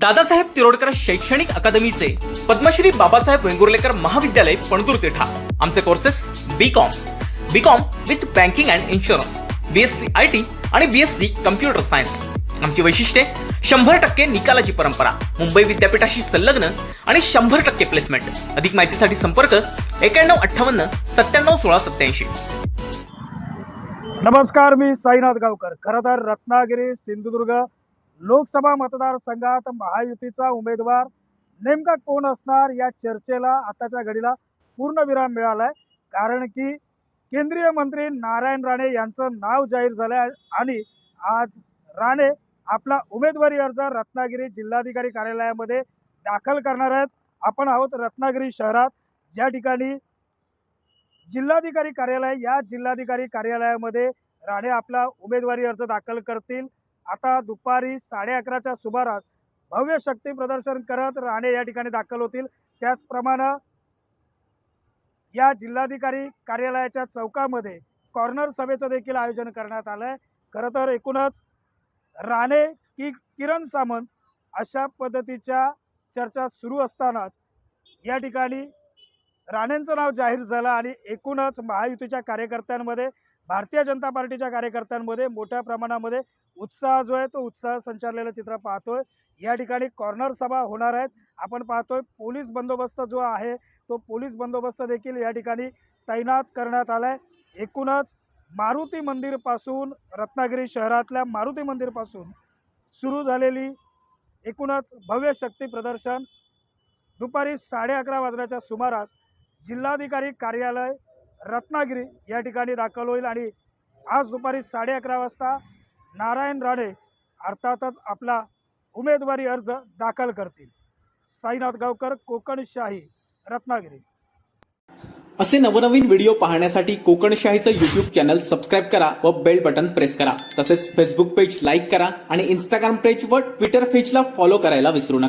दादासाहेब तिरोडकर शैक्षणिक अकादमीचे पद्मश्री बाबासाहेब वेंगुर्लेकर महाविद्यालय पणदूर तिठा. आमचे courses B com B com with banking and insurance BSc I T आणि बीएससी कम्प्युटर सायन्स आमची वैशिष्ट्ये शंभर टक्के निकालाची परंपरा मुंबई विद्यापीठाशी संलग्न आणि शंभर टक्के प्लेसमेंट अधिक माहितीसाठी संपर्क एक्याण्णव अठ्ठावन्न सत्त्याण्णव सोळा सत्याऐंशी नमस्कार मी साईनाथ गावकर. खरं तर रत्नागिरी सिंधुदुर्ग लोकसभा मतदारसंघात महायुतीचा उमेदवार नेमका कोण असणार या चर्चेला आताच्या घडीला पूर्णविराम मिळाला आहे कारण की केंद्रीय मंत्री नारायण राणे यांचं नाव जाहीर झालं आहे आणि आज राणे आपला उमेदवारी अर्ज रत्नागिरी जिल्हाधिकारी कार्यालयामध्ये दाखल करणार आहेत. आपण आहोत रत्नागिरी शहरात. ज्या ठिकाणी जिल्हाधिकारी कार्यालय या जिल्हाधिकारी कार्यालयामध्ये राणे आपला उमेदवारी अर्ज दाखल करतील. आता दुपारी साडे अकराच्या सुमारास भव्य शक्ती प्रदर्शन करत राणे या ठिकाणी दाखल होतील. त्याचप्रमाणे या जिल्हाधिकारी कार्यालयाच्या चौकामध्ये कॉर्नर सभेचं देखील आयोजन करण्यात आलं आहे खरं तर एकूणच राणे की किरण सामंत अशा पद्धतीच्या चर्चा सुरू असतानाच या ठिकाणी राणेंचं नाव जाहीर झालं आणि एकूणच महायुतीच्या कार्यकर्त्यांमध्ये भारतीय जनता पार्टीच्या कार्यकर्त्यांमध्ये मोठ्या प्रमाणामध्ये उत्साह जो आहे तो उत्साह संचारलेलं चित्र पाहतोय. या ठिकाणी कॉर्नर सभा होणार आहेत. आपण पाहतोय पोलीस बंदोबस्त जो आहे तो पोलीस बंदोबस्त देखील या ठिकाणी तैनात करण्यात आला आहे एकूणच मारुती मंदिरपासून रत्नागिरी शहरातल्या मारुती मंदिरपासून सुरू झालेली एकूणच भव्य शक्ती प्रदर्शन दुपारी साडे अकरा वाजण्याच्या सुमारास जिल्हाधिकारी कार्यालय रत्नागिरी या ठिकाणी दाखल होईल आणि आज दुपारी साडे अकरा वाजता नारायण राणे अर्थातच आपला उमेदवारी अर्ज दाखल करतील. साईनाथ गावकर कोकणशाही रत्नागिरी. असे नवनवीन व्हिडिओ पाहण्यासाठी कोकणशाहीचं युट्यूब चॅनल सबस्क्राईब करा व बेल बटन प्रेस करा. तसेच फेसबुक पेज लाईक करा आणि इंस्टाग्राम पेज व ट्विटर पेजला फॉलो करायला विसरू नका.